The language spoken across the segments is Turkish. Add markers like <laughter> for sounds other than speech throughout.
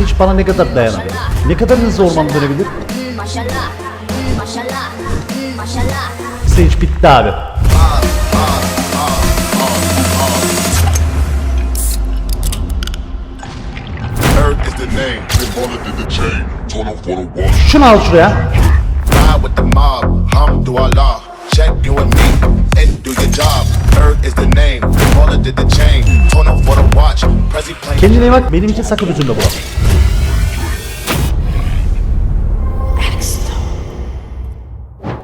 Sinch bana ne kadar dayanabilir? Ne kadar hızlı ormanda dönebilir? Sinch bitti abi. Şunu al şuraya. And do your job. Earth is the name, bullet to the chain, torn up for the watch. Prezi playing. Kendine iyi bak. Benim için sakın üzülme bu.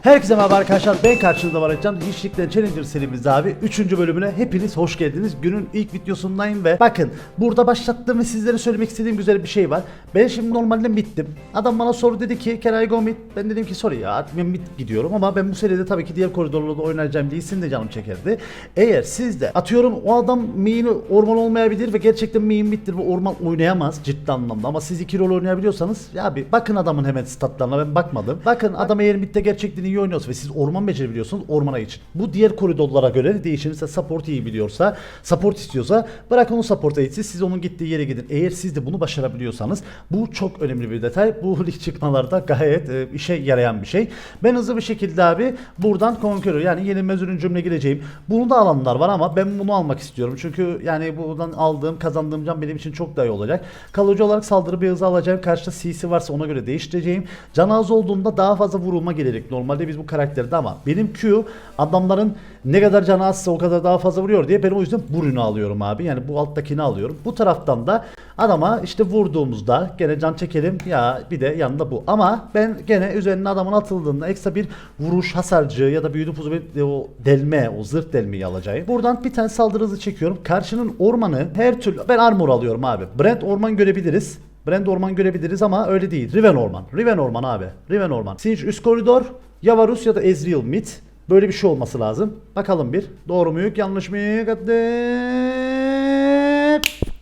Herkese merhaba arkadaşlar ben karşınızda var Can Hiçlikten Challenger serimizde abi 3. bölümüne hepiniz hoş geldiniz Günün ilk videosundayım ve bakın burada başlattığım ve sizlere söylemek istediğim güzel bir şey var Ben şimdi normalde bittim Adam bana soru dedi ki can I go mid? Ben dedim ki sorry ya ben mid gidiyorum ama ben bu seride tabii ki diğer koridorlarda oynayacağım değilsin de canım çekerdi Eğer siz de atıyorum o adam main'i orman olmayabilir ve gerçekten main middir ve orman oynayamaz ciddi anlamda ama siz iki rol oynayabiliyorsanız ya bir bakın adamın hemen statlarına ben bakmadım. Bakın adam eğer midde gerçekten iyi oynuyorsa ve siz orman becerebiliyorsunuz ormana için. Bu diğer koridorlara göre değişir. Mesela support iyi biliyorsa, support istiyorsa bırakın o support'a gitsin siz onun gittiği yere gidin. Eğer siz de bunu başarabiliyorsanız bu çok önemli bir detay. Bu <laughs> lig çıkmalarda gayet e, işe yarayan bir şey. Ben hızlı bir şekilde abi buradan Conqueror yani yenilmez ürün cümle gireceğim. Bunu da alanlar var ama ben bunu almak istiyorum. Çünkü yani buradan aldığım kazandığım can benim için çok daha iyi olacak. Kalıcı olarak saldırı bir hızı alacağım. Karşıda CC varsa ona göre değiştireceğim. Can az olduğunda daha fazla vurulma gelecek. Normalde biz bu karakterde ama benim Q adamların ne kadar canı azsa o kadar daha fazla vuruyor diye ben o yüzden bu ürünü alıyorum abi. Yani bu alttakini alıyorum. Bu taraftan da adama işte vurduğumuzda gene can çekelim ya bir de yanında bu. Ama ben gene üzerine adamın atıldığında ekstra bir vuruş hasarcı ya da büyülü puzu o delme o zırh delmeyi alacağım. Buradan bir tane saldırı hızı çekiyorum. Karşının ormanı her türlü ben armor alıyorum abi. Brent orman görebiliriz. Brand orman görebiliriz ama öyle değil. Riven orman. Riven orman abi. Riven orman. Sinch üst koridor. Ya Varus ya da Ezreal mid. Böyle bir şey olması lazım. Bakalım bir. Doğru muyuk? Yanlış mıyık?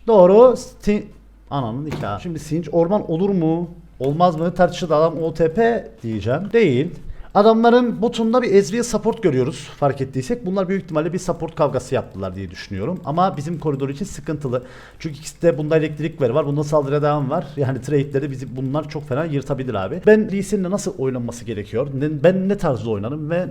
Doğru. Sti Ananın nikahı. Şimdi Sinch orman olur mu? Olmaz mı? Tartışıldı adam OTP diyeceğim. Değil. Adamların botunda bir Ezreal support görüyoruz fark ettiysek. Bunlar büyük ihtimalle bir support kavgası yaptılar diye düşünüyorum. Ama bizim koridor için sıkıntılı. Çünkü ikisi de bunda elektrik ver var. Bunda saldırıya devam var. <laughs> Yani trade'leri bizi bunlar çok fena yırtabilir abi. Ben Lee Sin'le nasıl oynanması gerekiyor? Ben ne tarzda oynarım ve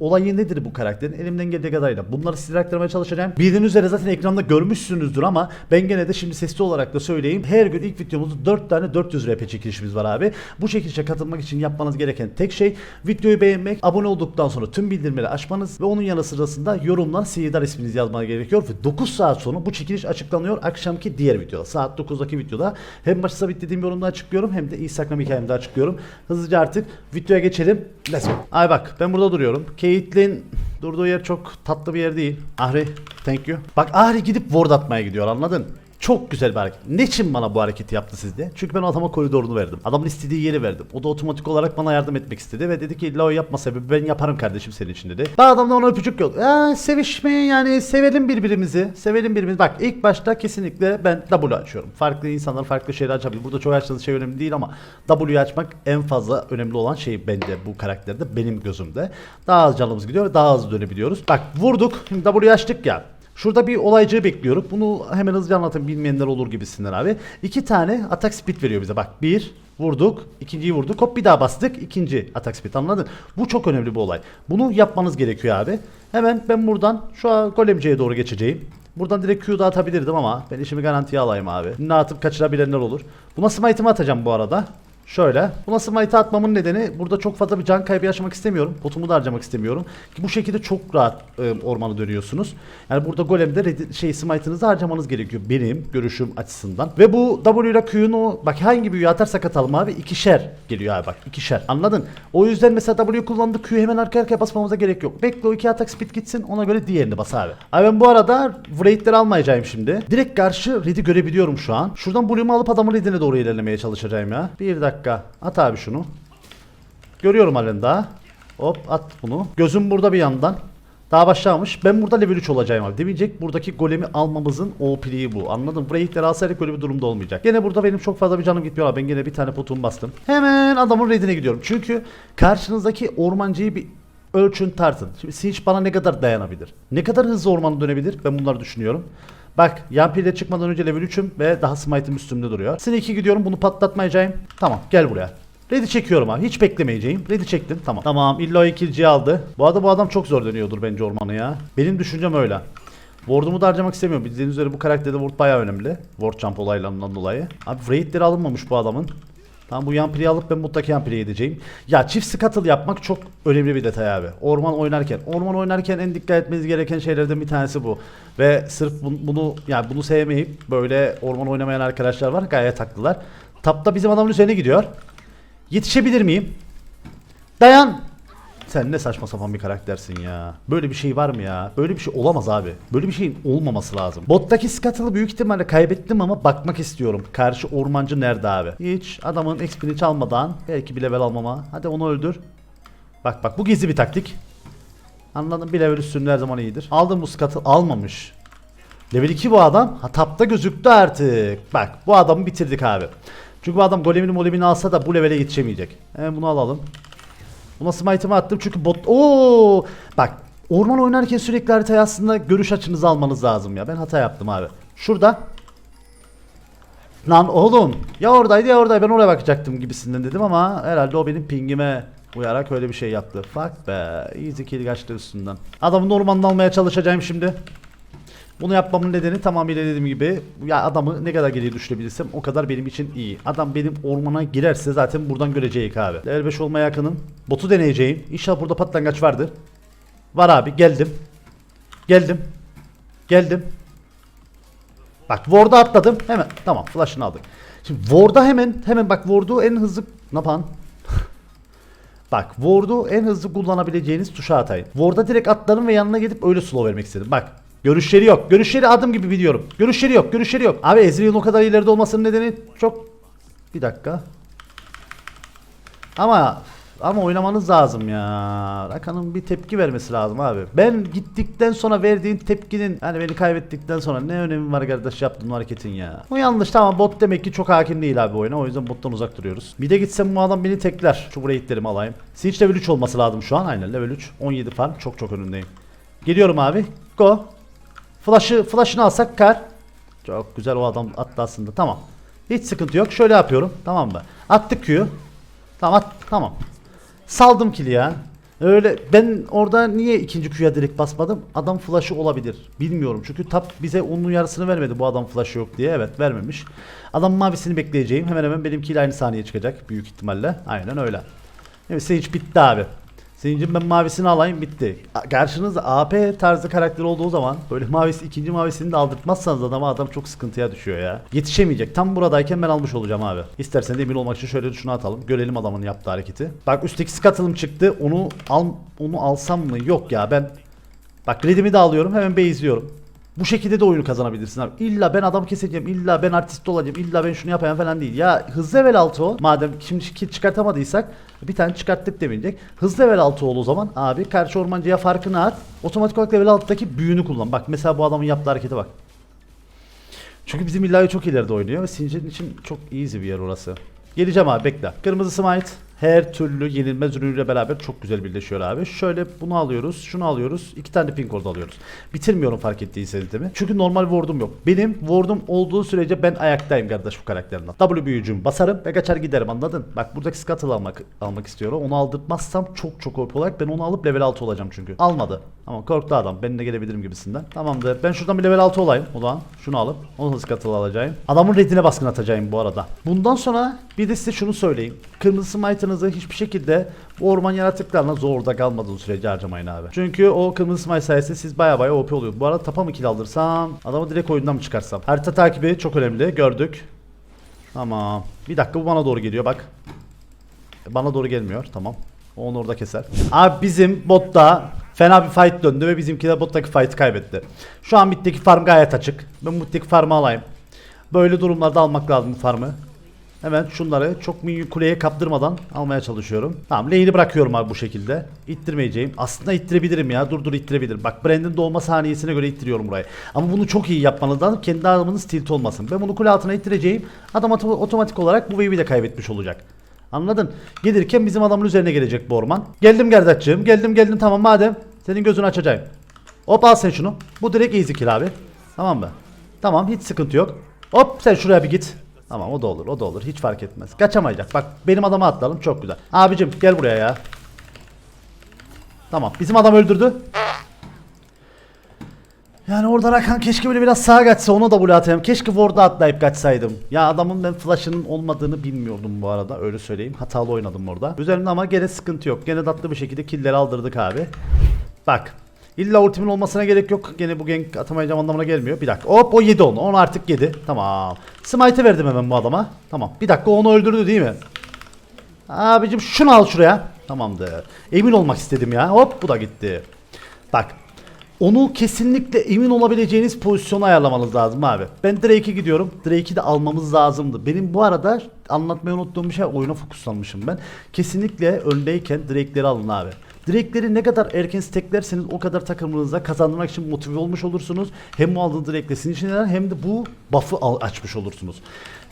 olayı nedir bu karakterin? Elimden geldiği kadarıyla bunları sizlere aktarmaya çalışacağım. Bildiğiniz üzere zaten ekranda görmüşsünüzdür ama ben gene de şimdi sesli olarak da söyleyeyim. Her gün ilk videomuzda 4 tane 400 RP çekilişimiz var abi. Bu çekilişe katılmak için yapmanız gereken tek şey videoyu beğenmek, abone olduktan sonra tüm bildirimleri açmanız ve onun yanı sırasında yorumlar Sihirdar isminizi yazmanız gerekiyor ve 9 saat sonra bu çekiliş açıklanıyor akşamki diğer videoda. Saat 9'daki videoda hem maçı sabit dediğim yorumda açıklıyorum hem de Instagram hikayemde açıklıyorum. Hızlıca artık videoya geçelim. Let's go. Ay bak ben burada duruyorum. Caitlyn durduğu yer çok tatlı bir yer değil. Ahri thank you. Bak Ahri gidip ward atmaya gidiyor anladın? Çok güzel bir hareket. Niçin bana bu hareketi yaptı sizde? Çünkü ben adama koridorunu verdim. Adamın istediği yeri verdim. O da otomatik olarak bana yardım etmek istedi ve dedi ki illa o yapma sebebi ben yaparım kardeşim senin için dedi. Ben adamdan ona öpücük yok. Ya sevişmeyi yani sevelim birbirimizi. Sevelim birbirimizi. Bak ilk başta kesinlikle ben W açıyorum. Farklı insanlar farklı şeyler açabilir. Burada çok açtığınız şey önemli değil ama W'yu açmak en fazla önemli olan şey bence bu karakterde benim gözümde. Daha az canımız gidiyor daha hızlı dönebiliyoruz. Bak vurduk. Şimdi W'yu açtık ya. Şurada bir olaycığı bekliyorum. Bunu hemen hızlıca anlatayım bilmeyenler olur gibisinden abi. İki tane atak speed veriyor bize. Bak bir vurduk. ikinciyi vurduk. Hop bir daha bastık. ikinci atak speed anladın? Bu çok önemli bir olay. Bunu yapmanız gerekiyor abi. Hemen ben buradan şu an golemciye doğru geçeceğim. Buradan direkt Q dağıtabilirdim ama ben işimi garantiye alayım abi. Ne atıp kaçırabilenler olur. Buna smite'ımı atacağım bu arada. Şöyle. Buna smite atmamın nedeni burada çok fazla bir can kaybı yaşamak istemiyorum. Potumu da harcamak istemiyorum. Ki bu şekilde çok rahat e, ormanı dönüyorsunuz. Yani burada golemde şey smite'ınızı harcamanız gerekiyor benim görüşüm açısından. Ve bu W ile Q'nun o bak hangi büyüyü atarsak atalım abi ikişer geliyor abi bak ikişer. Anladın? O yüzden mesela W kullandık Q'yu hemen arka arkaya basmamıza gerek yok. Bekle o iki atak speed gitsin ona göre diğerini bas abi. Abi ben bu arada Wraith'leri almayacağım şimdi. Direkt karşı Red'i görebiliyorum şu an. Şuradan Blue'umu alıp adamın Red'ine doğru ilerlemeye çalışacağım ya. Bir dakika. At abi şunu. Görüyorum halen daha. Hop at bunu. Gözüm burada bir yandan. Daha başlamış. Ben burada level 3 olacağım abi. Demeyecek buradaki golemi almamızın OP'liği bu. Anladın? Buraya ilkleri alsaydık böyle bir durumda olmayacak. Gene burada benim çok fazla bir canım gitmiyor abi. Ben gene bir tane potumu bastım. Hemen adamın redine gidiyorum. Çünkü karşınızdaki ormancıyı bir ölçün tartın. Şimdi Sinch bana ne kadar dayanabilir? Ne kadar hızlı ormana dönebilir? Ben bunları düşünüyorum. Bak Yampi ile çıkmadan önce level 3'üm ve daha smite'ım üstümde duruyor. Sneak'e gidiyorum bunu patlatmayacağım. Tamam gel buraya. Ready çekiyorum abi. Hiç beklemeyeceğim. Ready çektim. Tamam. Tamam. İlla o ikinciyi aldı. Bu arada bu adam çok zor dönüyordur bence ormanı ya. Benim düşüncem öyle. Ward'umu da harcamak istemiyorum. Bildiğiniz üzere bu karakterde Ward bayağı önemli. Ward jump olaylarından dolayı. Abi raidleri alınmamış bu adamın. Tamam bu Yampire'yi alıp ben mutlaka Yampire'yi edeceğim. Ya çift scuttle yapmak çok önemli bir detay abi. Orman oynarken. Orman oynarken en dikkat etmeniz gereken şeylerden bir tanesi bu. Ve sırf bun- bunu yani bunu sevmeyip böyle orman oynamayan arkadaşlar var. Gayet haklılar. Tapta bizim adamın üzerine gidiyor. Yetişebilir miyim? Dayan. Sen ne saçma sapan bir karaktersin ya. Böyle bir şey var mı ya? Böyle bir şey olamaz abi. Böyle bir şeyin olmaması lazım. Bottaki Scuttle'ı büyük ihtimalle kaybettim ama bakmak istiyorum. Karşı ormancı nerede abi? Hiç adamın XP'ni çalmadan belki bir level almama. Hadi onu öldür. Bak bak bu gizli bir taktik. Anladım bir level üstünde her zaman iyidir. Aldım bu Scuttle almamış. Level 2 bu adam. Ha tapta gözüktü artık. Bak bu adamı bitirdik abi. Çünkü bu adam golemini molemini alsa da bu levele yetişemeyecek. Hemen bunu alalım. Buna smite'ımı attım çünkü bot... Oo! Bak orman oynarken sürekli haritayı aslında görüş açınızı almanız lazım ya. Ben hata yaptım abi. Şurada. Lan oğlum ya oradaydı ya oradaydı ben oraya bakacaktım gibisinden dedim ama herhalde o benim pingime uyarak öyle bir şey yaptı. Fuck be easy kill kaçtı üstünden. Adamın ormanını almaya çalışacağım şimdi. Bunu yapmamın nedeni tamamıyla dediğim gibi ya adamı ne kadar geriye düşürebilirsem o kadar benim için iyi. Adam benim ormana girerse zaten buradan göreceğiz abi. Level 5 olmaya yakınım. Botu deneyeceğim. İnşallah burada patlangaç vardır. Var abi geldim. Geldim. Geldim. Bak Ward'a atladım. Hemen tamam flash'ını aldık. Şimdi Ward'a hemen hemen bak Ward'u en hızlı ne yapan? <laughs> Bak Ward'u en hızlı kullanabileceğiniz tuşa atayın. Ward'a direkt atlarım ve yanına gidip öyle slow vermek istedim. Bak görüşleri yok. Görüşleri adım gibi biliyorum. Görüşleri yok. Görüşleri yok. Abi Ezreal'ın o kadar ileride olmasının nedeni çok... Bir dakika. Ama ama oynamanız lazım ya. Rakan'ın bir tepki vermesi lazım abi. Ben gittikten sonra verdiğin tepkinin hani beni kaybettikten sonra ne önemi var kardeş yaptığın hareketin ya. Bu yanlış tamam bot demek ki çok hakim değil abi oyuna o yüzden bottan uzak duruyoruz. Bir de gitsem bu adam beni tekler. Şu buraya itlerimi alayım. Siege level 3 olması lazım şu an aynen level 3. 17 farm çok çok önündeyim. Geliyorum abi. Go. Flash'ı flash'ını alsak kar. Çok güzel o adam attı aslında. Tamam. Hiç sıkıntı yok. Şöyle yapıyorum. Tamam mı? Attık Q'yu. Tamam at. Tamam. Saldım kili ya. Öyle ben orada niye ikinci Q'ya direkt basmadım? Adam flash'ı olabilir. Bilmiyorum. Çünkü tap bize onun yarısını vermedi bu adam flash'ı yok diye. Evet vermemiş. Adam mavisini bekleyeceğim. Hemen hemen benimkiyle aynı saniye çıkacak. Büyük ihtimalle. Aynen öyle. Evet Sage bitti abi. Senin ben mavisini alayım bitti. Karşınızda AP tarzı karakter olduğu zaman böyle mavisi ikinci mavisini de aldırtmazsanız adama adam çok sıkıntıya düşüyor ya. Yetişemeyecek. Tam buradayken ben almış olacağım abi. İstersen de emin olmak için şöyle şunu atalım. Görelim adamın yaptığı hareketi. Bak üstteki skatılım çıktı. Onu al onu alsam mı? Yok ya ben Bak redimi de alıyorum hemen base'liyorum. Bu şekilde de oyunu kazanabilirsin abi. İlla ben adam keseceğim, illa ben artist olacağım, illa ben şunu yapayım falan değil. Ya hızlı level 6 ol. Madem şimdi çıkartamadıysak bir tane çıkarttık demilecek. Hızlı level 6 ol o zaman abi. Karşı ormancıya farkını at. Otomatik olarak level 6'daki büyünü kullan. Bak mesela bu adamın yaptığı harekete bak. Çünkü bizim illahi çok ileride oynuyor ve Sinjin için çok easy bir yer orası. Geleceğim abi bekle. Kırmızı smite her türlü yenilmez ürünüyle beraber çok güzel birleşiyor abi. Şöyle bunu alıyoruz, şunu alıyoruz. iki tane pink gold alıyoruz. Bitirmiyorum fark ettiyseniz değil mi? Çünkü normal ward'um yok. Benim ward'um olduğu sürece ben ayaktayım kardeş bu karakterden. W büyücüm basarım ve kaçar giderim anladın? Bak buradaki scuttle almak almak istiyorum. Onu aldırtmazsam çok çok OP olarak ben onu alıp level 6 olacağım çünkü. Almadı. Ama korktu adam. Ben de gelebilirim gibisinden. Tamamdır. Ben şuradan bir level 6 olayım zaman. Şunu alıp onu scuttle alacağım. Adamın redine baskın atacağım bu arada. Bundan sonra bir de size şunu söyleyeyim. Kırmızı smite'ınızı hiçbir şekilde bu orman yaratıklarına zorda kalmadığı sürece harcamayın abi. Çünkü o kırmızı smite sayesinde siz baya baya OP oluyor. Bu arada tapa mı kill aldırsam, adamı direkt oyundan mı çıkarsam? Harita takibi çok önemli. Gördük. Tamam. Bir dakika bu bana doğru geliyor bak. Bana doğru gelmiyor. Tamam. Onu orada keser. Abi bizim botta fena bir fight döndü ve bizimki de bottaki fight'ı kaybetti. Şu an middeki farm gayet açık. Ben middeki farmı alayım. Böyle durumlarda almak lazım bu farmı. Hemen şunları çok minyon kuleye kaptırmadan almaya çalışıyorum. Tamam lane'i bırakıyorum abi bu şekilde. İttirmeyeceğim. Aslında ittirebilirim ya. Dur dur ittirebilirim. Bak Brand'in doğma saniyesine göre ittiriyorum burayı. Ama bunu çok iyi yapmanız lazım. Kendi adamınız tilt olmasın. Ben bunu kule altına ittireceğim. Adam oto- otomatik olarak bu wave'i de kaybetmiş olacak. Anladın? Gelirken bizim adamın üzerine gelecek bu orman. Geldim Gerdatçığım. Geldim geldim tamam madem. Senin gözünü açacağım. Hop al sen şunu. Bu direkt easy kill abi. Tamam mı? Tamam hiç sıkıntı yok. Hop sen şuraya bir git. Tamam o da olur o da olur hiç fark etmez. Kaçamayacak bak benim adama atlayalım çok güzel. Abicim gel buraya ya. Tamam bizim adam öldürdü. Yani orada Rakan keşke böyle biraz sağa kaçsa onu da bule atayım. Keşke Ward'a atlayıp kaçsaydım. Ya adamın ben flash'ının olmadığını bilmiyordum bu arada öyle söyleyeyim. Hatalı oynadım orada. Üzerimde ama gene sıkıntı yok. Gene tatlı bir şekilde killleri aldırdık abi. Bak. İlla ultimin olmasına gerek yok. Gene bu gank atamayacağım anlamına gelmiyor. Bir dakika. Hop o yedi onu. Onu artık yedi. Tamam. Smite'ı verdim hemen bu adama. Tamam. Bir dakika onu öldürdü değil mi? Abicim şunu al şuraya. Tamamdır. Emin olmak istedim ya. Hop bu da gitti. Bak. Onu kesinlikle emin olabileceğiniz pozisyonu ayarlamanız lazım abi. Ben Drake'e gidiyorum. Drake'i de almamız lazımdı. Benim bu arada anlatmayı unuttuğum bir şey oyuna fokuslanmışım ben. Kesinlikle öndeyken Drake'leri alın abi. Drake'leri ne kadar erken steklerseniz o kadar takımınıza kazandırmak için motive olmuş olursunuz. Hem bu aldığınız Drake'le sizin işine yarar hem de bu buff'ı açmış olursunuz.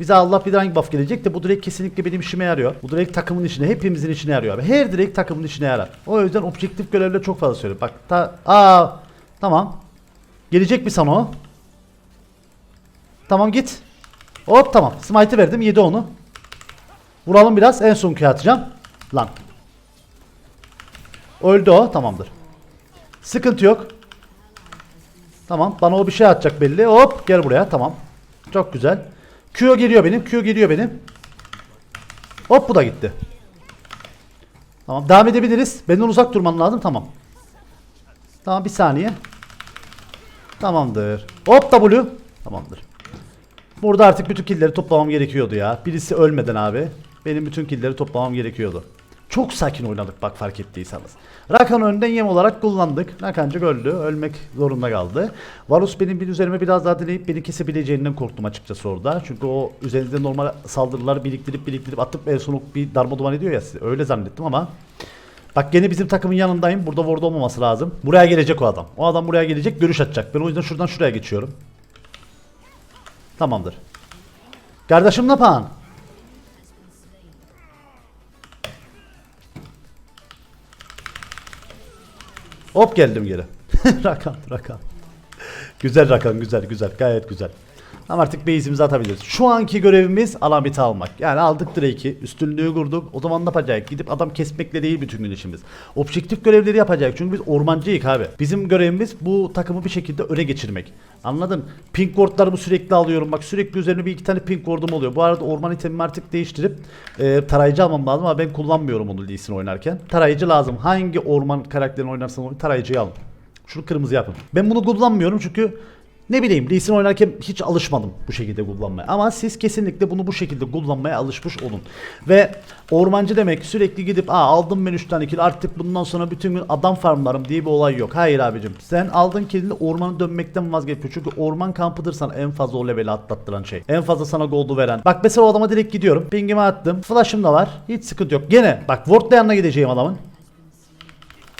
Bize Allah bir hangi buff gelecek de bu Drake kesinlikle benim işime yarıyor. Bu Drake takımın işine, hepimizin işine yarıyor. Her Drake takımın işine yarar. O yüzden objektif görevleri çok fazla söylüyorum. Bak ta aa tamam. Gelecek mi sana o? Tamam git. Hop tamam. Smite'ı verdim. Yedi onu. Vuralım biraz. En son atacağım. Lan. Öldü o. Tamamdır. Sıkıntı yok. Tamam. Bana o bir şey atacak belli. Hop gel buraya. Tamam. Çok güzel. Q geliyor benim. Q geliyor benim. Hop bu da gitti. Tamam. Devam edebiliriz. Benden uzak durman lazım. Tamam. Tamam bir saniye. Tamamdır. Hop W. Tamamdır. Burada artık bütün killleri toplamam gerekiyordu ya. Birisi ölmeden abi. Benim bütün killleri toplamam gerekiyordu. Çok sakin oynadık bak fark ettiyseniz. Rakan önden yem olarak kullandık. Rakancık öldü. Ölmek zorunda kaldı. Varus benim bir üzerime biraz daha deneyip beni kesebileceğinden korktum açıkçası orada. Çünkü o üzerinde normal saldırıları biriktirip biriktirip atıp en son bir darma duman ediyor ya size. Öyle zannettim ama Bak gene bizim takımın yanındayım. Burada ward olmaması lazım. Buraya gelecek o adam. O adam buraya gelecek. Görüş atacak. Ben o yüzden şuradan şuraya geçiyorum. Tamamdır. Kardeşim ne yapan? Hop geldim geri. <laughs> rakam rakam. Güzel rakam güzel güzel gayet güzel. Ama artık base'imizi atabiliriz. Şu anki görevimiz alameti almak. Yani aldık Drake'i, üstünlüğü kurduk. O zaman ne yapacak? Gidip adam kesmekle değil bütün gün işimiz. Objektif görevleri yapacak. Çünkü biz ormancıyık abi. Bizim görevimiz bu takımı bir şekilde öne geçirmek. Anladın? Pink wardlarımı sürekli alıyorum. Bak sürekli üzerine bir iki tane pink wardum oluyor. Bu arada orman itemimi artık değiştirip e, tarayıcı almam lazım ama ben kullanmıyorum onu Lee Sin oynarken. Tarayıcı lazım. Hangi orman karakterini oynarsan oynayın tarayıcıyı alın. Şunu kırmızı yapın. Ben bunu kullanmıyorum çünkü ne bileyim Lee Sin oynarken hiç alışmadım bu şekilde kullanmaya. Ama siz kesinlikle bunu bu şekilde kullanmaya alışmış olun. Ve ormancı demek sürekli gidip Aa, aldım ben 3 tane kill artık bundan sonra bütün gün adam farmlarım diye bir olay yok. Hayır abicim sen aldın killini ormanı dönmekten vazgeçme. Çünkü orman kampıdır sana en fazla o leveli atlattıran şey. En fazla sana gold'u veren. Bak mesela o adama direkt gidiyorum. Pingimi attım. Flash'ım da var. Hiç sıkıntı yok. Gene bak ward'la yanına gideceğim adamın.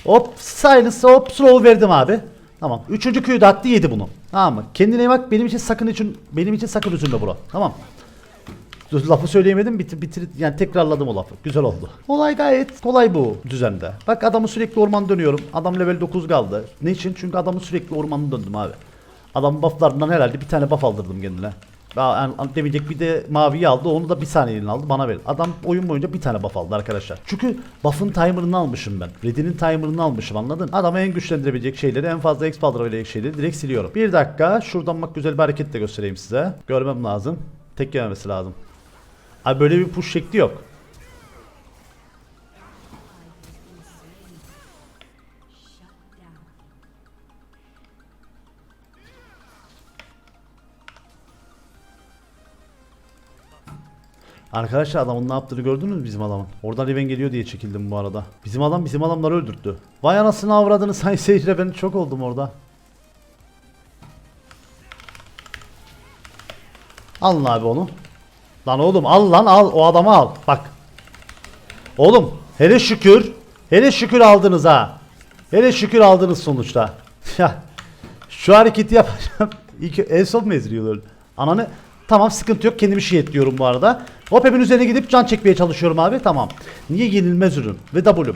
Hop silence hop slow verdim abi. Tamam. Üçüncü köyü de attı yedi bunu. Tamam mı? Kendine bak. Benim için sakın için benim için sakın üzülme bro. Tamam. Lafı söyleyemedim bitir, bitir yani tekrarladım o lafı. Güzel oldu. Olay gayet kolay bu düzende. Bak adamı sürekli orman dönüyorum. Adam level 9 kaldı. Ne için? Çünkü adamı sürekli ormanı döndüm abi. Adam bufflarından herhalde bir tane buff aldırdım kendine. Daha demeyecek bir de maviyi aldı onu da bir saniyeliğine aldı bana verdi. Adam oyun boyunca bir tane buff aldı arkadaşlar. Çünkü buff'ın timer'ını almışım ben. Red'inin timer'ını almışım anladın? Adamı en güçlendirebilecek şeyleri en fazla exp aldırabilecek şeyleri direkt siliyorum. Bir dakika şuradan bak güzel bir hareket de göstereyim size. Görmem lazım. Tek yememesi lazım. Abi böyle bir push şekli yok. Arkadaşlar adamın ne yaptığını gördünüz mü bizim adamın? Oradan Riven geliyor diye çekildim bu arada. Bizim adam bizim adamları öldürttü. Vay anasını avradını sayın seyirciler ben çok oldum orada. Alın abi onu. Lan oğlum al lan al o adamı al. Bak. Oğlum hele şükür. Hele şükür aldınız ha. Hele şükür aldınız sonuçta. <laughs> Ya şu hareketi yapacağım. İlk en son mu eziliyorlar? Ananı Tamam sıkıntı yok. Kendimi şehit diyorum bu arada. Hop hemen üzerine gidip can çekmeye çalışıyorum abi. Tamam. Niye yenilmez ürün? Ve W.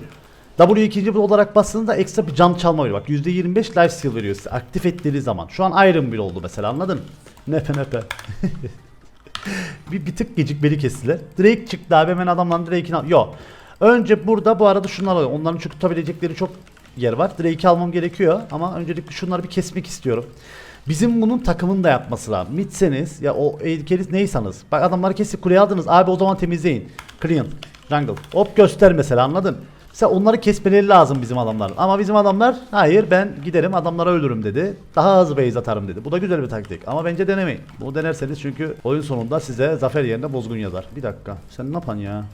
W ikinci olarak bastığında ekstra bir can çalma veriyor. Bak %25 life steal veriyor size aktif ettiği zaman. Şu an Iron bir oldu mesela anladın? Nepe nepe. <laughs> bir, bir tık gecikmeli kestiler. Drake çıktı abi hemen adamdan Drake'ini al. Yok. Önce burada bu arada şunları alıyorum. Onların çünkü tutabilecekleri çok yer var. Drake'i almam gerekiyor ama öncelikle şunları bir kesmek istiyorum. Bizim bunun takımını da yapması lazım. Midseniz ya o eğilkeniz neysanız. Bak adamları kesip kuleye aldınız. Abi o zaman temizleyin. Clean. Jungle. Hop göster mesela anladın? Mesela onları kesmeleri lazım bizim adamlar. Ama bizim adamlar hayır ben giderim adamlara öldürürüm dedi. Daha hızlı base atarım dedi. Bu da güzel bir taktik. Ama bence denemeyin. Bunu denerseniz çünkü oyun sonunda size zafer yerine bozgun yazar. Bir dakika. Sen ne yapan ya?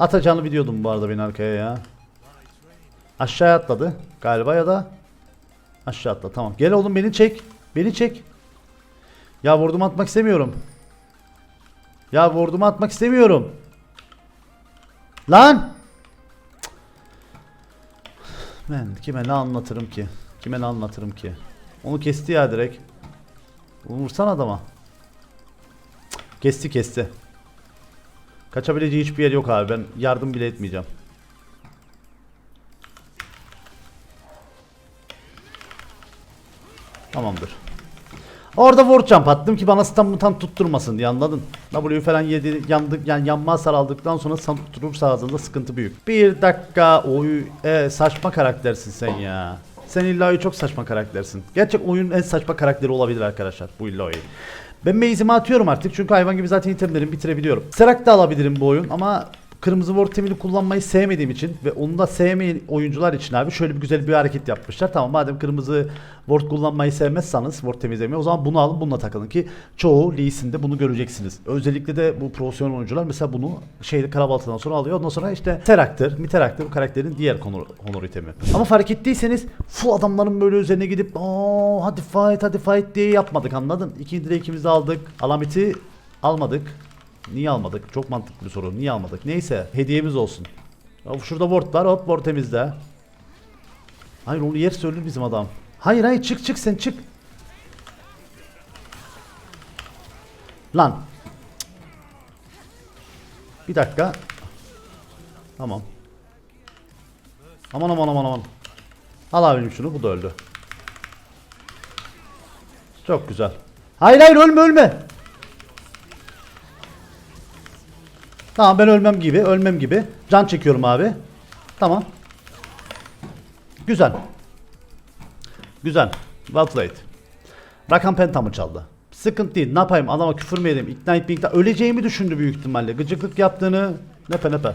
Atacağını biliyordum bu arada beni arkaya ya. Aşağıya atladı galiba ya da aşağı atla tamam. Gel oğlum beni çek. Beni çek. Ya vurdumu atmak istemiyorum. Ya vurdumu atmak istemiyorum. Lan! Ben kime ne anlatırım ki? Kime ne anlatırım ki? Onu kesti ya direkt. Vursan adama. Kesti kesti. Kaçabileceği hiçbir yer yok abi. Ben yardım bile etmeyeceğim. Tamamdır. Orada ward jump attım ki bana stun mutant tutturmasın diye anladın. W falan yedi yandık yani yanma hasar aldıktan sonra stun tutturursa ağzında sıkıntı büyük. Bir dakika oy e, saçma karaktersin sen ya. Sen illa çok saçma karaktersin. Gerçek oyunun en saçma karakteri olabilir arkadaşlar bu illa Ben base'imi atıyorum artık çünkü hayvan gibi zaten itemlerimi bitirebiliyorum. Serak da alabilirim bu oyun ama Kırmızı Ward temini kullanmayı sevmediğim için ve onu da sevmeyen oyuncular için abi şöyle bir güzel bir hareket yapmışlar. Tamam madem kırmızı Ward kullanmayı sevmezseniz Ward temizlemeyi o zaman bunu alın bununla takılın ki çoğu Lee Sin'de bunu göreceksiniz. Özellikle de bu profesyonel oyuncular mesela bunu şeyde karabaltadan sonra alıyor. Ondan sonra işte Teraktır, Miteraktır bu karakterin diğer honor, honor itemi. Ama fark ettiyseniz full adamların böyle üzerine gidip aa hadi fight hadi fight diye yapmadık anladın? İkinci direkimizi aldık. Alamet'i almadık. Niye almadık? Çok mantıklı bir soru. Niye almadık? Neyse hediyemiz olsun. Ya şurada ward var. Hop ward temizle. Hayır onu yer söylür bizim adam. Hayır hayır çık çık sen çık. Lan. Bir dakika. Tamam. Aman aman aman aman. Al abim şunu bu da öldü. Çok güzel. Hayır hayır ölme ölme. Tamam ben ölmem gibi, ölmem gibi. Can çekiyorum abi. Tamam. Güzel. Güzel. Well played. Rakan pentamı çaldı. Sıkıntı değil. Ne yapayım? Adama küfür mü edeyim? İkna etmeyeyim. Öleceğimi düşündü büyük ihtimalle. Gıcıklık yaptığını nepe nepe.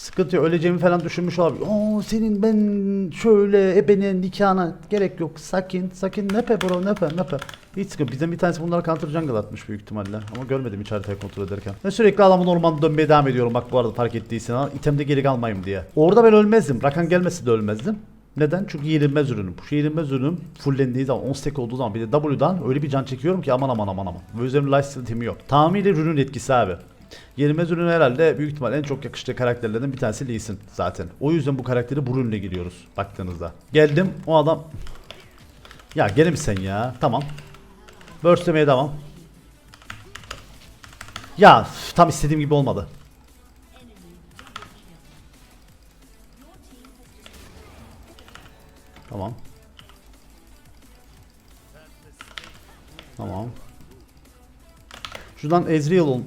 Sıkıntı. Öleceğimi falan düşünmüş olabilir. Oo senin ben şöyle ebenin nikahına gerek yok. Sakin. Sakin. Nepe bro nepe nepe. Hiç sıkıntı. Bizden bir tanesi bunlara counter jungle atmış büyük ihtimalle. Ama görmedim hiç haritayı kontrol ederken. Ben sürekli adamın ormanda dönmeye devam ediyorum. Bak bu arada fark ettiysen. İtemde geri kalmayayım diye. Orada ben ölmezdim. Rakan gelmesi de ölmezdim. Neden? Çünkü yenilmez ürünüm. Bu yenilmez ürünüm fullendiği zaman 10 stack olduğu zaman bir de W'dan öyle bir can çekiyorum ki aman aman aman aman. Ve üzerimde lifesteal temi yok. Tamamıyla ürünün etkisi abi. Yenilmez ürün herhalde büyük ihtimal en çok yakıştığı karakterlerden bir tanesi Lee Sin zaten. O yüzden bu karakteri bu ürünle giriyoruz baktığınızda. Geldim o adam... Ya gene mi sen ya? Tamam. Burstlemeye devam. Ya tam istediğim gibi olmadı. Tamam. Tamam. Şuradan Ezreal ol.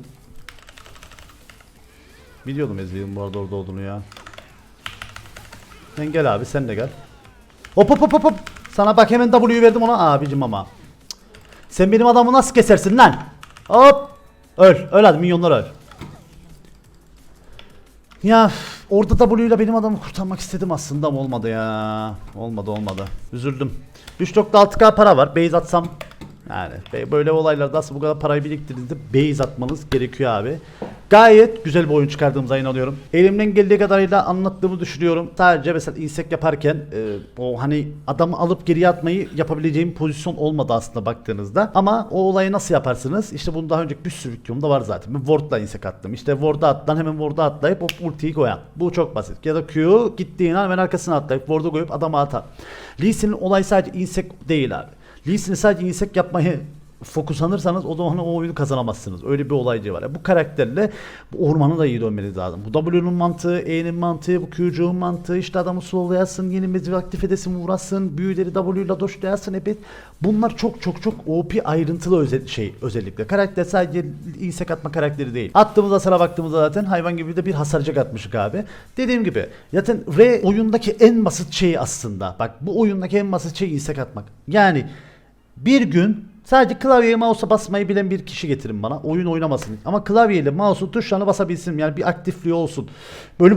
Biliyordum Ezreal'ın bu arada orada olduğunu ya. Sen gel abi sen de gel. Hop hop hop hop. Sana bak hemen W'yu verdim ona abicim ama. Sen benim adamı nasıl kesersin lan? Hop. Öl. Öl hadi milyonlar öl. Ya orada W ile benim adamı kurtarmak istedim aslında ama olmadı ya. Olmadı olmadı. Üzüldüm. 3.6k para var. Base atsam yani böyle olaylarda aslında bu kadar parayı biriktirdiğinizde base atmanız gerekiyor abi. Gayet güzel bir oyun çıkardığımıza inanıyorum. Elimden geldiği kadarıyla anlattığımı düşünüyorum. Sadece mesela insek yaparken e, o hani adamı alıp geriye atmayı yapabileceğim pozisyon olmadı aslında baktığınızda. Ama o olayı nasıl yaparsınız? İşte bunu daha önce bir sürü videomda var zaten. Ben Ward'la insek attım. İşte Ward'a attan hemen Ward'a atlayıp hop ultiyi koyan. Bu çok basit. Ya da Q gittiğin an hemen arkasına atlayıp Ward'a koyup adama atar. Lee Sin'in olay sadece insek değil abi. Lee sadece insek yapmayı fokuslanırsanız o zaman o oyunu kazanamazsınız. Öyle bir olaycı var. Yani bu karakterle bu ormanı da iyi dönmeniz lazım. Bu W'nun mantığı, E'nin mantığı, bu Q'cuğun mantığı, işte adamı slowlayasın, yeni mezvi aktif edesin, vurasın, büyüleri W ile doşlayasın evet. Bunlar çok çok çok OP ayrıntılı özel, şey özellikle. Karakter sadece insek atma karakteri değil. Attığımız hasara baktığımızda zaten hayvan gibi de bir hasarcık atmışık abi. Dediğim gibi zaten R oyundaki en basit şey aslında. Bak bu oyundaki en basit şey insek atmak. Yani bir gün sadece klavyeye mouse'a basmayı bilen bir kişi getirin bana. Oyun oynamasın. Ama klavyeyle mouse'un tuşlarına basabilsin. Yani bir aktifliği olsun. Böyle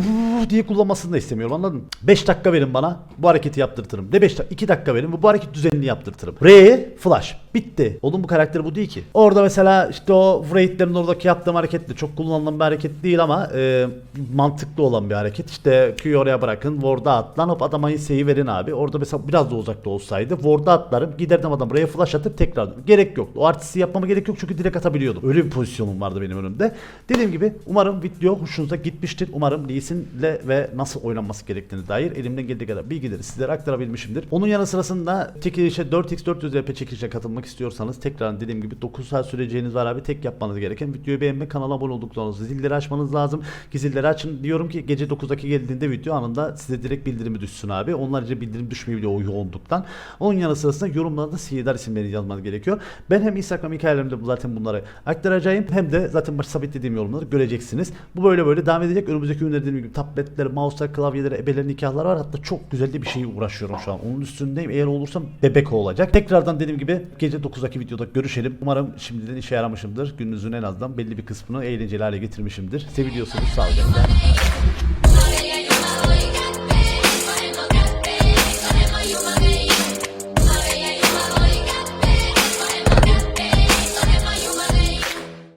diye kullanmasını da istemiyorum anladın mı? 5 dakika verin bana. Bu hareketi yaptırtırım. De 5 dakika 2 dakika verin. Bu, bu hareket düzenini yaptırtırım. R flash. Bitti. Oğlum bu karakter bu değil ki. Orada mesela işte o Wraith'lerin oradaki yaptığım hareket de çok kullanılan bir hareket değil ama e, mantıklı olan bir hareket. İşte Q'yu oraya bırakın. Ward'a atlan. Hop adama hisseyi verin abi. Orada mesela biraz da uzakta olsaydı Ward'a atlarım. Giderdim adam buraya flash atıp tekrar. Gerek yoktu. O artisti yapmama gerek yok çünkü direkt atabiliyordum. Öyle bir pozisyonum vardı benim önümde. Dediğim gibi umarım video hoşunuza gitmiştir. Umarım Lee ve nasıl oynanması gerektiğine dair elimden geldiği kadar bilgileri sizlere aktarabilmişimdir. Onun yanı sırasında çekilişe 4x400 RP çekilişe katılmak istiyorsanız tekrar dediğim gibi 9 saat süreceğiniz var abi. Tek yapmanız gereken videoyu beğenmek, kanala abone olduklarınızı zilleri açmanız lazım. Ki zilleri açın diyorum ki gece 9'daki geldiğinde video anında size direkt bildirimi düşsün abi. Onlarca bildirim düşmeyebiliyor o yoğunluktan. Onun yanı sırasında yorumlarda sihirdar isimlerini yazmanız gerekiyor. Ben hem Instagram hikayelerimde zaten bunları aktaracağım hem de zaten baş sabitlediğim yorumları göreceksiniz. Bu böyle böyle devam edecek. Önümüzdeki günler dediğim gibi tabletler, mouse'lar, klavyeler, ebeler, nikahlar var. Hatta çok güzel bir şey uğraşıyorum şu an. Onun üstündeyim. Eğer olursam bebek olacak. Tekrardan dediğim gibi gece 9'daki videoda görüşelim. Umarım şimdiden işe yaramışımdır. Gününüzün en azından belli bir kısmını eğlenceli hale getirmişimdir. Seviliyorsunuz. Sağlıcakla.